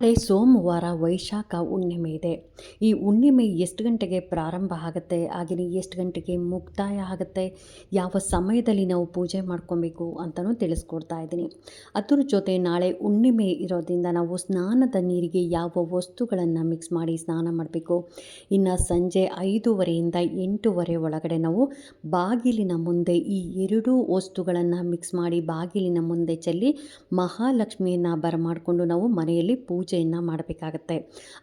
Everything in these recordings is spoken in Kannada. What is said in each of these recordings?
ನಾಳೆ ಸೋಮವಾರ ವೈಶಾಖ ಹುಣ್ಣಿಮೆ ಇದೆ. ಈ ಹುಣ್ಣಿಮೆ ಎಷ್ಟು ಗಂಟೆಗೆ ಪ್ರಾರಂಭ ಆಗುತ್ತೆ? ಹಾಗೆಯೇ ಎಷ್ಟು ಗಂಟೆಗೆ ಮುಕ್ತಾಯ ಆಗುತ್ತೆ? ಯಾವ ಸಮಯದಲ್ಲಿ ನಾವು ಪೂಜೆ ಮಾಡ್ಕೊಬೇಕು ಅಂತಲೂ ತಿಳಿಸ್ಕೊಡ್ತಾ ಇದ್ದೀನಿ. ಅದ್ರ ಜೊತೆ ನಾಳೆ ಹುಣ್ಣಿಮೆ ಇರೋದ್ರಿಂದ ನಾವು ಸ್ನಾನದ ನೀರಿಗೆ ಯಾವ ವಸ್ತುಗಳನ್ನು ಮಿಕ್ಸ್ ಮಾಡಿ ಸ್ನಾನ ಮಾಡಬೇಕು? ಇನ್ನು ಸಂಜೆ ಐದೂವರೆಯಿಂದ ಎಂಟೂವರೆ ಒಳಗಡೆ ನಾವು ಬಾಗಿಲಿನ ಮುಂದೆ ಈ ಎರಡೂ ವಸ್ತುಗಳನ್ನು ಮಿಕ್ಸ್ ಮಾಡಿ ಬಾಗಿಲಿನ ಮುಂದೆ ಚೆಲ್ಲಿ ಮಹಾಲಕ್ಷ್ಮಿಯನ್ನು ಬರಮಾಡಿಕೊಂಡು ನಾವು ಮನೆಯಲ್ಲಿ ಪೂಜೆಯನ್ನು ಮಾಡಬೇಕಾಗತ್ತೆ.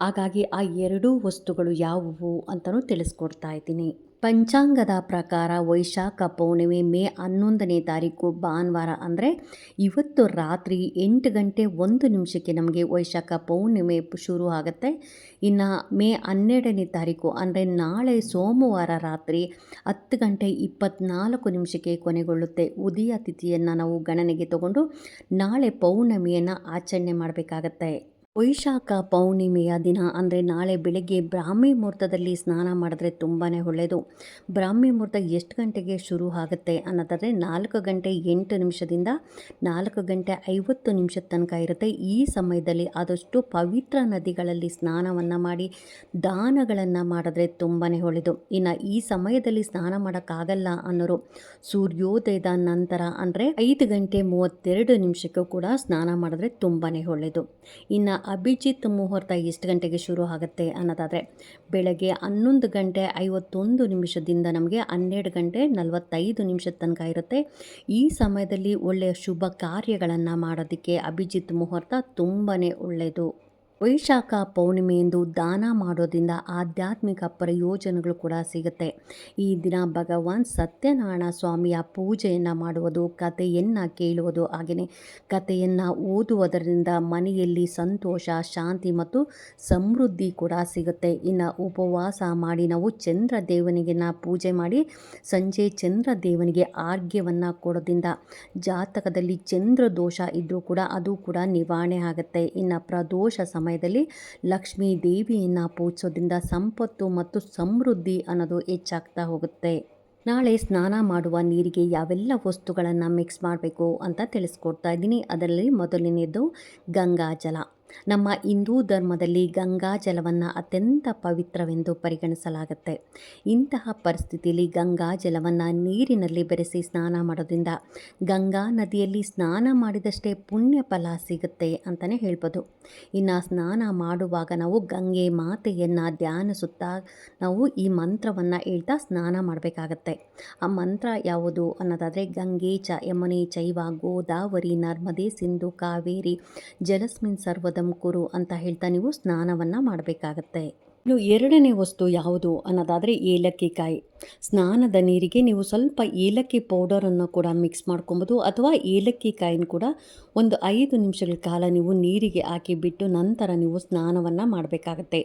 ಹಾಗಾಗಿ ಆ ಎರಡೂ ವಸ್ತುಗಳು ಯಾವುವು ಅಂತಲೂ ತಿಳಿಸ್ಕೊಡ್ತಾ ಇದ್ದೀನಿ. ಪಂಚಾಂಗದ ಪ್ರಕಾರ ವೈಶಾಖ ಪೌರ್ಣಿಮೆ ಮೇ ಹನ್ನೊಂದನೇ ತಾರೀಕು ಭಾನುವಾರ ಅಂದರೆ ಇವತ್ತು ರಾತ್ರಿ ಎಂಟು ಗಂಟೆ ಒಂದು ನಿಮಿಷಕ್ಕೆ ನಮಗೆ ವೈಶಾಖ ಪೌರ್ಣಿಮೆ ಶುರು ಆಗುತ್ತೆ. ಇನ್ನು ಮೇ ಹನ್ನೆರಡನೇ ತಾರೀಕು ಅಂದರೆ ನಾಳೆ ಸೋಮವಾರ ರಾತ್ರಿ ಹತ್ತು ಗಂಟೆ ಇಪ್ಪತ್ತ್ನಾಲ್ಕು ನಿಮಿಷಕ್ಕೆ ಕೊನೆಗೊಳ್ಳುತ್ತೆ. ಉದಯ ತಿಥಿಯನ್ನು ನಾವು ಗಣನೆಗೆ ತಗೊಂಡು ನಾಳೆ ಪೌರ್ಣಮಿಯನ್ನು ಆಚರಣೆ ಮಾಡಬೇಕಾಗತ್ತೆ. ವೈಶಾಖ ಪೌರ್ಣಿಮೆಯ ದಿನ ಅಂದರೆ ನಾಳೆ ಬೆಳಗ್ಗೆ ಬ್ರಾಹ್ಮಿ ಮುಹೂರ್ತದಲ್ಲಿ ಸ್ನಾನ ಮಾಡಿದ್ರೆ ತುಂಬಾ ಒಳ್ಳೆಯದು ಬ್ರಾಹ್ಮಿ ಮುಹೂರ್ತ ಎಷ್ಟು ಗಂಟೆಗೆ ಶುರು ಆಗುತ್ತೆ ಅನ್ನೋದಾದರೆ ನಾಲ್ಕು ಗಂಟೆ ಎಂಟು ನಿಮಿಷದಿಂದ ನಾಲ್ಕು ಗಂಟೆ ಐವತ್ತು ನಿಮಿಷದ ತನಕ ಇರುತ್ತೆ. ಈ ಸಮಯದಲ್ಲಿ ಆದಷ್ಟು ಪವಿತ್ರ ನದಿಗಳಲ್ಲಿ ಸ್ನಾನವನ್ನು ಮಾಡಿ ದಾನಗಳನ್ನು ಮಾಡಿದ್ರೆ ತುಂಬಾ ಒಳ್ಳೆಯದು ಇನ್ನು ಈ ಸಮಯದಲ್ಲಿ ಸ್ನಾನ ಮಾಡೋಕ್ಕಾಗಲ್ಲ ಅನ್ನೋರು ಸೂರ್ಯೋದಯದ ನಂತರ ಅಂದರೆ ಐದು ಗಂಟೆ ಮೂವತ್ತೆರಡು ನಿಮಿಷಕ್ಕೂ ಕೂಡ ಸ್ನಾನ ಮಾಡಿದ್ರೆ ತುಂಬಾ ಒಳ್ಳೆಯದು ಇನ್ನು ಅಭಿಜಿತ್ ಮುಹೂರ್ತ ಎಷ್ಟು ಗಂಟೆಗೆ ಶುರು ಆಗುತ್ತೆ ಅನ್ನೋದಾದರೆ ಬೆಳಗ್ಗೆ ಹನ್ನೊಂದು ಗಂಟೆ ಐವತ್ತೊಂದು ನಿಮಿಷದಿಂದ ನಮಗೆ ಹನ್ನೆರಡು ಗಂಟೆ ನಲವತ್ತೈದು ನಿಮಿಷದ ತನಕ ಇರುತ್ತೆ. ಈ ಸಮಯದಲ್ಲಿ ಒಳ್ಳೆಯ ಶುಭ ಕಾರ್ಯಗಳನ್ನು ಮಾಡೋದಕ್ಕೆ ಅಭಿಜಿತ್ ಮುಹೂರ್ತ ತುಂಬಾ ಒಳ್ಳೆಯದು ವೈಶಾಖ ಪೌರ್ಣಿಮೆಯಂದು ದಾನ ಮಾಡೋದ್ರಿಂದ ಆಧ್ಯಾತ್ಮಿಕ ಪ್ರಯೋಜನಗಳು ಕೂಡ ಸಿಗುತ್ತೆ. ಈ ದಿನ ಭಗವಾನ್ ಸತ್ಯನಾರಾಯಣ ಸ್ವಾಮಿಯ ಪೂಜೆಯನ್ನು ಮಾಡುವುದು, ಕಥೆಯನ್ನು ಕೇಳುವುದು ಹಾಗೆಯೇ ಕಥೆಯನ್ನು ಓದುವುದರಿಂದ ಮನೆಯಲ್ಲಿ ಸಂತೋಷ, ಶಾಂತಿ ಮತ್ತು ಸಮೃದ್ಧಿ ಕೂಡ ಸಿಗುತ್ತೆ. ಇನ್ನು ಉಪವಾಸ ಮಾಡಿ ನಾವು ಚಂದ್ರ ದೇವನಿಗೆ ಪೂಜೆ ಮಾಡಿ ಸಂಜೆ ಚಂದ್ರ ದೇವನಿಗೆ ಆರ್ಘ್ಯವನ್ನು ಕೊಡೋದ್ರಿಂದ ಜಾತಕದಲ್ಲಿ ಚಂದ್ರ ದೋಷ ಇದ್ದರೂ ಕೂಡ ಅದು ಕೂಡ ನಿವಾರಣೆ ಆಗುತ್ತೆ. ಇನ್ನು ಪ್ರದೋಷ ಸಮಯದಲ್ಲಿ ಲಕ್ಷ್ಮೀ ದೇವಿಯನ್ನು ಪೂಜಿಸೋದ್ರಿಂದ ಸಂಪತ್ತು ಮತ್ತು ಸಮೃದ್ಧಿ ಅನ್ನೋದು ಹೆಚ್ಚಾಗ್ತಾ ಹೋಗುತ್ತೆ. ನಾಳೆ ಸ್ನಾನ ಮಾಡುವ ನೀರಿಗೆ ಯಾವೆಲ್ಲ ವಸ್ತುಗಳನ್ನು ಮಿಕ್ಸ್ ಮಾಡಬೇಕು ಅಂತ ತಿಳಿಸ್ಕೊಡ್ತಾ ಇದ್ದೀನಿ. ಅದರಲ್ಲಿ ಮೊದಲನೇದು ಗಂಗಾಜಲ ನಮ್ಮ ಹಿಂದೂ ಧರ್ಮದಲ್ಲಿ ಗಂಗಾ ಜಲವನ್ನು ಅತ್ಯಂತ ಪವಿತ್ರವೆಂದು ಪರಿಗಣಿಸಲಾಗುತ್ತೆ. ಇಂತಹ ಪರಿಸ್ಥಿತಿಯಲ್ಲಿ ಗಂಗಾ ಜಲವನ್ನು ನೀರಿನಲ್ಲಿ ಬೆರೆಸಿ ಸ್ನಾನ ಮಾಡೋದ್ರಿಂದ ಗಂಗಾ ನದಿಯಲ್ಲಿ ಸ್ನಾನ ಮಾಡಿದಷ್ಟೇ ಪುಣ್ಯ ಫಲ ಸಿಗುತ್ತೆ ಅಂತಲೇ ಹೇಳ್ಬೋದು. ಇನ್ನು ಸ್ನಾನ ಮಾಡುವಾಗ ನಾವು ಗಂಗೆ ಮಾತೆಯನ್ನು ಧ್ಯಾನಿಸುತ್ತಾ ನಾವು ಈ ಮಂತ್ರವನ್ನು ಹೇಳ್ತಾ ಸ್ನಾನ ಮಾಡಬೇಕಾಗತ್ತೆ. ಆ ಮಂತ್ರ ಯಾವುದು ಅನ್ನೋದಾದರೆ ಗಂಗೆ ಚ ಯಮುನೆ ಚೈವ ಗೋದಾವರಿ ನರ್ಮದೆ ಸಿಂಧು ಕಾವೇರಿ ಜಲಸ್ಮಿನ್ ಸರ್ವದ ಕುರು ಅಂತ ಹೇಳ್ತಾ ನೀವು ಸ್ನಾನವನ್ನು ಮಾಡಬೇಕಾಗತ್ತೆ. ಇನ್ನು ಎರಡನೇ ವಸ್ತು ಯಾವುದು ಅನ್ನೋದಾದರೆ ಏಲಕ್ಕಿ ಕಾಯಿ ಸ್ನಾನದ ನೀರಿಗೆ ನೀವು ಸ್ವಲ್ಪ ಏಲಕ್ಕಿ ಪೌಡರನ್ನು ಕೂಡ ಮಿಕ್ಸ್ ಮಾಡ್ಕೊಬೋದು ಅಥವಾ ಏಲಕ್ಕಿ ಕಾಯಿನ ಕೂಡ ಒಂದು ಐದು ನಿಮಿಷಗಳ ಕಾಲ ನೀವು ನೀರಿಗೆ ಹಾಕಿ ಬಿಟ್ಟು ನಂತರ ನೀವು ಸ್ನಾನವನ್ನು ಮಾಡಬೇಕಾಗತ್ತೆ.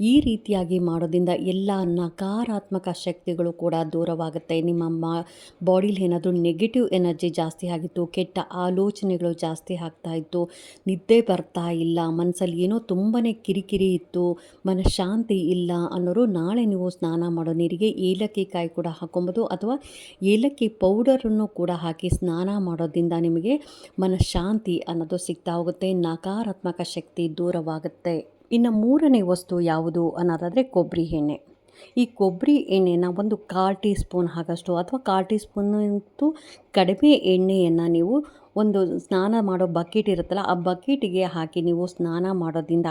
ಈ ರೀತಿಯಾಗಿ ಮಾಡೋದ್ರಿಂದ ಎಲ್ಲ ನಕಾರಾತ್ಮಕ ಶಕ್ತಿಗಳು ಕೂಡ ದೂರವಾಗುತ್ತೆ. ನಿಮ್ಮ ಮಾ ಬಾಡಿಲಿ ಏನಾದರೂ ನೆಗೆಟಿವ್ ಎನರ್ಜಿ ಜಾಸ್ತಿ ಆಗಿತ್ತು, ಕೆಟ್ಟ ಆಲೋಚನೆಗಳು ಜಾಸ್ತಿ ಆಗ್ತಾ ಇತ್ತು, ನಿದ್ದೆ ಬರ್ತಾ ಇಲ್ಲ ಮನಸ್ಸಲ್ಲಿ ಏನೋ ತುಂಬಾ ಕಿರಿಕಿರಿ ಇತ್ತು ಮನಃಶಾಂತಿ ಇಲ್ಲ ಅನ್ನೋರು ನಾಳೆ ನೀವು ಸ್ನಾನ ಮಾಡೋ ನೀರಿಗೆ ಏಲಕ್ಕಿ ಕಾಯಿ ಕೂಡ ಹಾಕೊಬೋದು ಅಥವಾ ಏಲಕ್ಕಿ ಪೌಡರನ್ನು ಕೂಡ ಹಾಕಿ ಸ್ನಾನ ಮಾಡೋದ್ರಿಂದ ನಿಮಗೆ ಮನಃಶಾಂತಿ ಅನ್ನೋದು ಸಿಗ್ತಾ ಹೋಗುತ್ತೆ, ನಕಾರಾತ್ಮಕ ಶಕ್ತಿ ದೂರವಾಗುತ್ತೆ. ಇನ್ನು ಮೂರನೇ ವಸ್ತು ಯಾವುದು ಅನ್ನೋದಾದರೆ ಕೊಬ್ಬರಿ ಎಣ್ಣೆ. ಈ ಕೊಬ್ಬರಿ ಎಣ್ಣೆನ ಒಂದು ಕಾಲು ಟೀ ಸ್ಪೂನ್ ಆಗಷ್ಟು ಅಥವಾ ಕಾಲು ಟೀ ಸ್ಪೂನ್ಗಿಂತೂ ಕಡಿಮೆ ಎಣ್ಣೆಯನ್ನು ನೀವು ಒಂದು ಸ್ನಾನ ಮಾಡೋ ಬಕೆಟ್ ಇರುತ್ತಲ್ಲ, ಆ ಬಕೆಟಿಗೆ ಹಾಕಿ ನೀವು ಸ್ನಾನ ಮಾಡೋದ್ರಿಂದ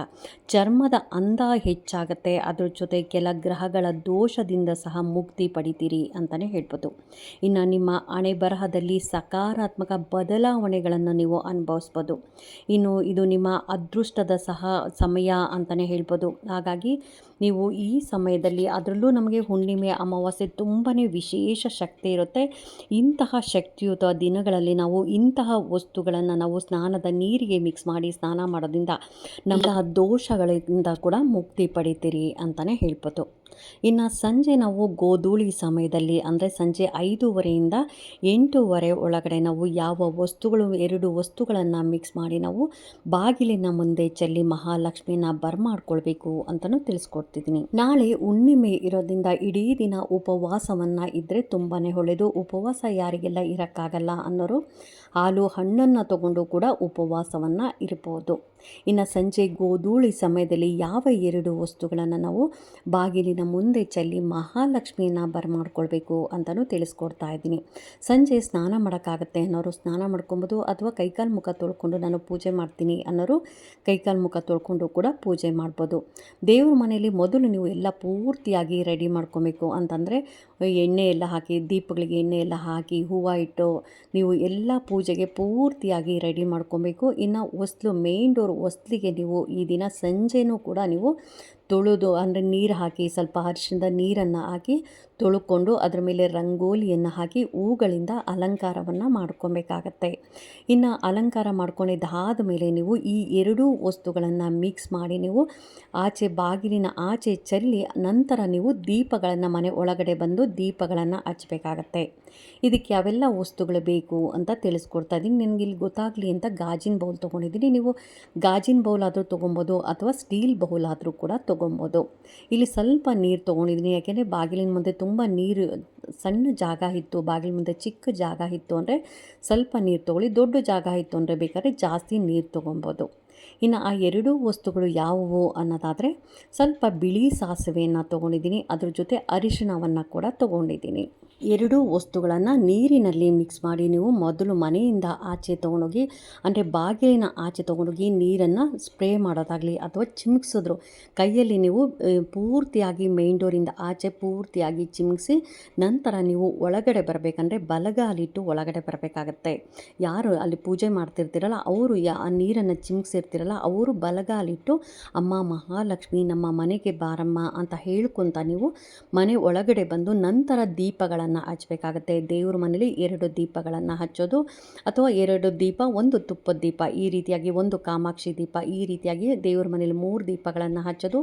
ಚರ್ಮದ ಅಂದ ಹೆಚ್ಚಾಗುತ್ತೆ. ಅದ್ರ ಜೊತೆ ಕೆಲ ಗ್ರಹಗಳ ದೋಷದಿಂದ ಸಹ ಮುಕ್ತಿ ಪಡಿತೀರಿ ಅಂತಲೇ ಹೇಳ್ಬೋದು. ಇನ್ನು ನಿಮ್ಮ ಹಣೆ ಬರಹದಲ್ಲಿ ಸಕಾರಾತ್ಮಕ ಬದಲಾವಣೆಗಳನ್ನು ನೀವು ಅನುಭವಿಸ್ಬೋದು. ಇನ್ನು ಇದು ನಿಮ್ಮ ಅದೃಷ್ಟದ ಸಹ ಸಮಯ ಅಂತಲೇ ಹೇಳ್ಬೋದು. ಹಾಗಾಗಿ ನೀವು ಈ ಸಮಯದಲ್ಲಿ ಅದರಲ್ಲೂ ನಮಗೆ ಹುಣ್ಣಿಮೆ, ಅಮಾವಾಸ್ಯೆ ತುಂಬಾ ವಿಶೇಷ ಶಕ್ತಿ ಇರುತ್ತೆ. ಇಂತಹ ಶಕ್ತಿಯುತ ದಿನಗಳಲ್ಲಿ ನಾವು ಇಂತಹ ವಸ್ತುಗಳನ್ನು ನಾವು ಸ್ನಾನದ ನೀರಿಗೆ ಮಿಕ್ಸ್ ಮಾಡಿ ಸ್ನಾನ ಮಾಡೋದ್ರಿಂದ ನಮ್ಮ ದೋಷಗಳಿಂದ ಕೂಡ ಮುಕ್ತಿ ಪಡಿತೀರಿ ಅಂತಲೇ ಹೇಳ್ಬೋದು. ಇನ್ನು ಸಂಜೆ ನಾವು ಗೋಧೂಳಿ ಸಮಯದಲ್ಲಿ ಅಂದರೆ ಸಂಜೆ ಐದೂವರೆಯಿಂದ ಎಂಟೂವರೆ ಒಳಗಡೆ ನಾವು ಯಾವ ವಸ್ತುಗಳು, ಎರಡು ವಸ್ತುಗಳನ್ನು ಮಿಕ್ಸ್ ಮಾಡಿ ನಾವು ಬಾಗಿಲಿನ ಮುಂದೆ ಚೆಲ್ಲಿ ಮಹಾಲಕ್ಷ್ಮಿನ ಬರ್ಮಾಡ್ಕೊಳ್ಬೇಕು ಅಂತಲೂ ತಿಳಿಸ್ಕೊಡ್ತಿದ್ದೀನಿ ನಾಳೆ ಹುಣ್ಣಿಮೆ ಇರೋದ್ರಿಂದ ಇಡೀ ದಿನ ಉಪವಾಸವನ್ನು ಇದ್ದರೆ ತುಂಬಾ ಒಳ್ಳೆಯದು ಉಪವಾಸ ಯಾರಿಗೆಲ್ಲ ಇರೋಕ್ಕಾಗಲ್ಲ ಅನ್ನೋರು ಹಾಲು ಹಣ್ಣನ್ನು ತಗೊಂಡು ಕೂಡ ಉಪವಾಸವನ್ನು ಇರ್ಬೋದು. ಇನ್ನು ಸಂಜೆ ಗೋಧೂಳಿ ಸಮಯದಲ್ಲಿ ಯಾವ ಎರಡು ವಸ್ತುಗಳನ್ನು ನಾವು ಬಾಗಿಲಿನ ಮುಂದೆ ಚೆಲ್ಲಿ ಮಹಾಲಕ್ಷ್ಮಿಯನ್ನು ಬರಮಾಡ್ಕೊಳ್ಬೇಕು ಅಂತಲೂ ತಿಳಿಸ್ಕೊಡ್ತಾ ಇದ್ದೀನಿ. ಸಂಜೆ ಸ್ನಾನ ಮಾಡೋಕ್ಕಾಗತ್ತೆ ಅನ್ನೋರು ಸ್ನಾನ ಮಾಡ್ಕೊಬೋದು ಅಥವಾ ಕೈಕಾಲು ಮುಖ ತೊಳ್ಕೊಂಡು ನಾನು ಪೂಜೆ ಮಾಡ್ತೀನಿ ಅನ್ನೋರು ಕೈಕಾಲು ಮುಖ ತೊಳ್ಕೊಂಡು ಕೂಡ ಪೂಜೆ ಮಾಡ್ಬೋದು. ದೇವ್ರ ಮನೆಯಲ್ಲಿ ಮೊದಲು ನೀವು ಎಲ್ಲ ಪೂರ್ತಿಯಾಗಿ ರೆಡಿ ಮಾಡ್ಕೊಬೇಕು ಅಂತಂದರೆ ಎಣ್ಣೆ ಎಲ್ಲ ಹಾಕಿ, ದೀಪಗಳಿಗೆ ಎಣ್ಣೆ ಎಲ್ಲ ಹಾಕಿ, ಹೂವು ಇಟ್ಟು ನೀವು ಎಲ್ಲ ಪೂಜೆಗೆ ಪೂರ್ತಿಯಾಗಿ ರೆಡಿ ಮಾಡ್ಕೊಬೇಕು. ಇನ್ನು ಹೊಸ್ಲು ಮೇನ್ ಡೋರ್ ಹೊಸ್ಲಿಗೆ ನೀವು ಈ ದಿನ ಸಂಜೆನೂ ಕೂಡ ನೀವು ತೊಳೆದು ಅಂದರೆ ನೀರು ಹಾಕಿ, ಸ್ವಲ್ಪ ಅರಿಶಿಣದ ನೀರನ್ನು ಹಾಕಿ ತೊಳ್ಕೊಂಡು ಅದರ ಮೇಲೆ ರಂಗೋಲಿಯನ್ನು ಹಾಕಿ ಹೂಗಳಿಂದ ಅಲಂಕಾರವನ್ನು ಮಾಡ್ಕೊಬೇಕಾಗತ್ತೆ. ಇನ್ನು ಅಲಂಕಾರ ಮಾಡ್ಕೊಂಡಿದ್ದಾದ ಮೇಲೆ ನೀವು ಈ ಎರಡೂ ವಸ್ತುಗಳನ್ನು ಮಿಕ್ಸ್ ಮಾಡಿ ನೀವು ಆಚೆ ಬಾಗಿಲಿನ ಆಚೆ ಚೆಲ್ಲಿ ನಂತರ ನೀವು ದೀಪಗಳನ್ನು ಮನೆ ಒಳಗಡೆ ಬಂದು ದೀಪಗಳನ್ನು ಹಚ್ಚಬೇಕಾಗತ್ತೆ. ಇದಕ್ಕೆ ಯಾವೆಲ್ಲ ವಸ್ತುಗಳು ಬೇಕು ಅಂತ ತಿಳಿಸ್ಕೊಡ್ತಾ ಇದ್ದೀನಿ ನಿನಗೆ ಇಲ್ಲಿ ಗೊತ್ತಾಗಲಿ ಅಂತ ಗಾಜಿನ ಬೌಲ್ ತೊಗೊಂಡಿದ್ದೀನಿ. ನೀವು ಗಾಜಿನ ಬೌಲ್ ಆದರೂ ತೊಗೊಬೋದು ಅಥವಾ ಸ್ಟೀಲ್ ಬೌಲ್ ಆದರೂ ಕೂಡ ತೊಗೊಬೋದು. ಇಲ್ಲಿ ಸ್ವಲ್ಪ ನೀರು ತೊಗೊಂಡಿದ್ದೀನಿ ಯಾಕೆಂದರೆ ಬಾಗಿಲಿನ ಮುಂದೆ ತುಂಬ ನೀರು, ಸಣ್ಣ ಜಾಗ ಇತ್ತು. ಬಾಗಿಲ ಮುಂದೆ ಚಿಕ್ಕ ಜಾಗ ಇತ್ತು ಅಂದರೆ ಸ್ವಲ್ಪ ನೀರು ತೊಗೊಳ್ಳಿ, ದೊಡ್ಡ ಜಾಗ ಇತ್ತು ಅಂದರೆ ಬೇಕಾದ್ರೆ ಜಾಸ್ತಿ ನೀರು ತೊಗೊಬೋದು. ಇನ್ನು ಆ ಎರಡೂ ವಸ್ತುಗಳು ಯಾವುವು ಅನ್ನೋದಾದರೆ ಸ್ವಲ್ಪ ಬಿಳಿ ಸಾಸಿವೆಯನ್ನು ತೊಗೊಂಡಿದ್ದೀನಿ. ಅದ್ರ ಜೊತೆ ಅರಿಶಿಣವನ್ನು ಕೂಡ ತೊಗೊಂಡಿದ್ದೀನಿ. ಎರಡೂ ವಸ್ತುಗಳನ್ನು ನೀರಿನಲ್ಲಿ ಮಿಕ್ಸ್ ಮಾಡಿ ನೀವು ಮೊದಲು ಮನೆಯಿಂದ ಆಚೆ ತೊಗೊಂಡೋಗಿ, ಅಂದರೆ ಬಾಗಿಲಿನ ಆಚೆ ತೊಗೊಂಡೋಗಿ ನೀರನ್ನು ಸ್ಪ್ರೇ ಮಾಡೋದಾಗಲಿ ಅಥವಾ ಚಿಮ್ಕಿಸಿದ್ರು ಕೈಯಲ್ಲಿ ನೀವು ಪೂರ್ತಿಯಾಗಿ ಮೇನ್ ಡೋರಿಂದ ಆಚೆ ಪೂರ್ತಿಯಾಗಿ ಚಿಮ್ಕಿಸಿ ನಂತರ ನೀವು ಒಳಗಡೆ ಬರಬೇಕಂದ್ರೆ ಬಲಗಾಲಿಟ್ಟು ಒಳಗಡೆ ಬರಬೇಕಾಗತ್ತೆ. ಯಾರು ಅಲ್ಲಿ ಪೂಜೆ ಮಾಡ್ತಿರ್ತೀರಲ್ಲ, ಅವರು ಯಾ ನೀರನ್ನು ಚಿಮ್ಕಿಸಿರ್ತೀರಲ್ಲ ಅವರು ಬಲಗಾಲಿಟ್ಟು, ಅಮ್ಮ ಮಹಾಲಕ್ಷ್ಮಿ, ನಮ್ಮ ಮನೆಗೆ ಬಾರಮ್ಮ ಅಂತ ಹೇಳ್ಕೊತ ನೀವು ಮನೆ ಒಳಗಡೆ ಬಂದು ನಂತರ ದೀಪಗಳನ್ನು ಹಚ್ಚಬೇಕಾಗತ್ತೆ ದೇವ್ರ ಮನೇಲಿ ಎರಡು ದೀಪಗಳನ್ನು ಹಚ್ಚೋದು ಅಥವಾ ಎರಡು ದೀಪ, ಒಂದು ತುಪ್ಪದ ದೀಪ, ಈ ರೀತಿಯಾಗಿ ಒಂದು ಕಾಮಾಕ್ಷಿ ದೀಪ, ಈ ರೀತಿಯಾಗಿ ದೇವ್ರ ಮನೇಲಿ ಮೂರು ದೀಪಗಳನ್ನು ಹಚ್ಚೋದು.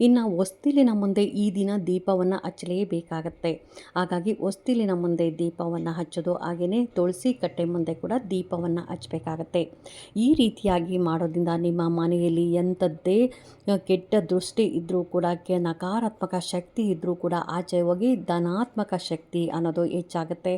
ಇನ್ನು ಹೊಸ್ತಿಲಿನ ಮುಂದೆ ಈ ದಿನ ದೀಪವನ್ನು ಹಚ್ಚಲೇಬೇಕಾಗತ್ತೆ. ಹಾಗಾಗಿ ಹೊಸ್ತಿಲಿನ ಮುಂದೆ ದೀಪವನ್ನು ಹಚ್ಚೋದು ಹಾಗೆಯೇ ತುಳಸಿ ಕಟ್ಟೆ ಮುಂದೆ ಕೂಡ ದೀಪವನ್ನು ಹಚ್ಚಬೇಕಾಗತ್ತೆ. ಈ ರೀತಿಯಾಗಿ ಮಾಡೋದ್ರಿಂದ ನಿಮ್ಮ ಮನೆಯಲ್ಲಿ ಎಂಥದ್ದೇ ಕೆಟ್ಟ ದೃಷ್ಟಿ ಇದ್ದರೂ ಕೂಡ, ಕೆ ನಕಾರಾತ್ಮಕ ಶಕ್ತಿ ಇದ್ದರೂ ಕೂಡ ಆಚೆ ಹೋಗಿ ಧನಾತ್ಮಕ ಶಕ್ತಿ ಅನ್ನೋದು ಹೆಚ್ಚಾಗುತ್ತೆ.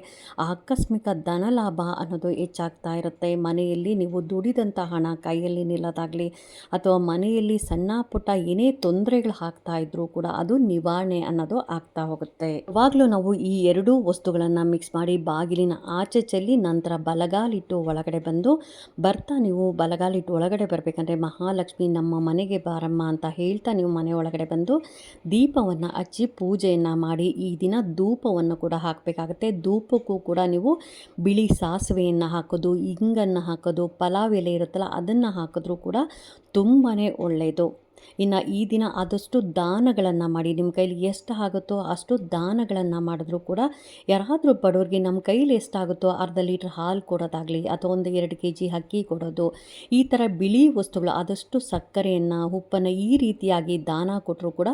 ಆಕಸ್ಮಿಕ ಧನ ಲಾಭ ಅನ್ನೋದು ಹೆಚ್ಚಾಗ್ತಾ ಇರುತ್ತೆ. ಮನೆಯಲ್ಲಿ ನೀವು ದುಡಿದಂಥ ಹಣ ಕೈಯಲ್ಲಿ ನಿಲ್ಲೋದಾಗಲಿ ಅಥವಾ ಮನೆಯಲ್ಲಿ ಸಣ್ಣ ಪುಟ್ಟ ಏನೇ ತೊಂದರೆಗಳು ಆಗ್ತಾ ಇದ್ರೂ ಕೂಡ ಅದು ನಿವಾರಣೆ ಅನ್ನೋದು ಆಗ್ತಾ ಹೋಗುತ್ತೆ. ಯಾವಾಗಲೂ ನಾವು ಈ ಎರಡೂ ವಸ್ತುಗಳನ್ನು ಮಿಕ್ಸ್ ಮಾಡಿ ಬಾಗಿಲಿನ ಆಚೆ ಚೆಲ್ಲಿ ನಂತರ ಬಲಗಾಲಿಟ್ಟು ಒಳಗಡೆ ಬಂದು ಬರ್ತಾ ನೀವು ಬಲಗಾಲಿಟ್ಟು ಒಳಗಡೆ ಬರಬೇಕಂದ್ರೆ ಮಹಾಲಕ್ಷ್ಮಿ ನಮ್ಮ ಮನೆಗೆ ಬಾರಮ್ಮ ಅಂತ ಹೇಳ್ತಾ ನೀವು ಮನೆ ಒಳಗಡೆ ಬಂದು ದೀಪವನ್ನು ಹಚ್ಚಿ ಪೂಜೆಯನ್ನು ಮಾಡಿ ಈ ದಿನ ಧೂಪವನ್ನು ಕೂಡ ಹಾಕಬೇಕಾಗತ್ತೆ. ಧೂಪಕ್ಕೂ ಕೂಡ ನೀವು ಬಿಳಿ ಸಾಸಿವೆಯನ್ನು ಹಾಕೋದು, ಇಂಗನ್ನು ಹಾಕೋದು, ಪಲಾವ್ ಎಲೆ ಇರುತ್ತಲ್ಲ ಅದನ್ನು ಹಾಕಿದ್ರೂ ಕೂಡ ತುಂಬಾ ಒಳ್ಳೆಯದು ಇನ್ನು ಈ ದಿನ ಆದಷ್ಟು ದಾನಗಳನ್ನು ಮಾಡಿ. ನಿಮ್ಮ ಕೈಲಿ ಎಷ್ಟು ಆಗುತ್ತೋ ಅಷ್ಟು ದಾನಗಳನ್ನು ಮಾಡಿದ್ರೂ ಕೂಡ ಯಾರಾದರೂ ಬಡವ್ರಿಗೆ ನಮ್ಮ ಕೈಲಿ ಎಷ್ಟಾಗುತ್ತೋ ಅರ್ಧ ಲೀಟ್ರ್ ಹಾಲು ಕೊಡೋದಾಗಲಿ ಅಥವಾ ಒಂದು ಎರಡು ಕೆ ಜಿ ಅಕ್ಕಿ ಕೊಡೋದು, ಈ ಥರ ಬಿಳಿ ವಸ್ತುಗಳು, ಆದಷ್ಟು ಸಕ್ಕರೆಯನ್ನು, ಉಪ್ಪನ್ನು ಈ ರೀತಿಯಾಗಿ ದಾನ ಕೊಟ್ಟರೂ ಕೂಡ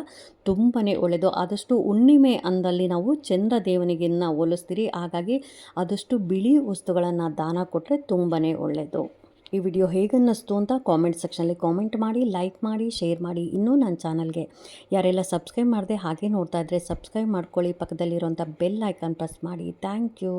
ತುಂಬಾ ಒಳ್ಳೆಯದು ಆದಷ್ಟು ಹುಣ್ಣಿಮೆ ಅಂದಲ್ಲಿ ನಾವು ಚಂದ್ರ ದೇವನಿಗೆ ಹೋಲಿಸ್ತೀರಿ. ಹಾಗಾಗಿ ಆದಷ್ಟು ಬಿಳಿ ವಸ್ತುಗಳನ್ನು ದಾನ ಕೊಟ್ಟರೆ ತುಂಬಾ ಒಳ್ಳೆಯದು ಈ ವಿಡಿಯೋ ಹೇಗನ್ನಿಸ್ತು ಅಂತ ಕಾಮೆಂಟ್ ಸೆಕ್ಷನಲ್ಲಿ ಕಾಮೆಂಟ್ ಮಾಡಿ ಲೈಕ್ ಮಾಡಿ ಶೇರ್ ಮಾಡಿ ಇನ್ನೂ ನನ್ನ ಚಾನಲ್ಗೆ ಯಾರೆಲ್ಲ ಸಬ್ಸ್ಕ್ರೈಬ್ ಮಾಡಿದೆ ಹಾಗೆ ನೋಡ್ತಾ ಇದ್ದರೆ ಸಬ್ಸ್ಕ್ರೈಬ್ ಮಾಡ್ಕೊಳ್ಳಿ. ಪಕ್ಕದಲ್ಲಿರುವಂಥ ಬೆಲ್ ಐಕಾನ್ ಪ್ರೆಸ್ ಮಾಡಿ. Thank you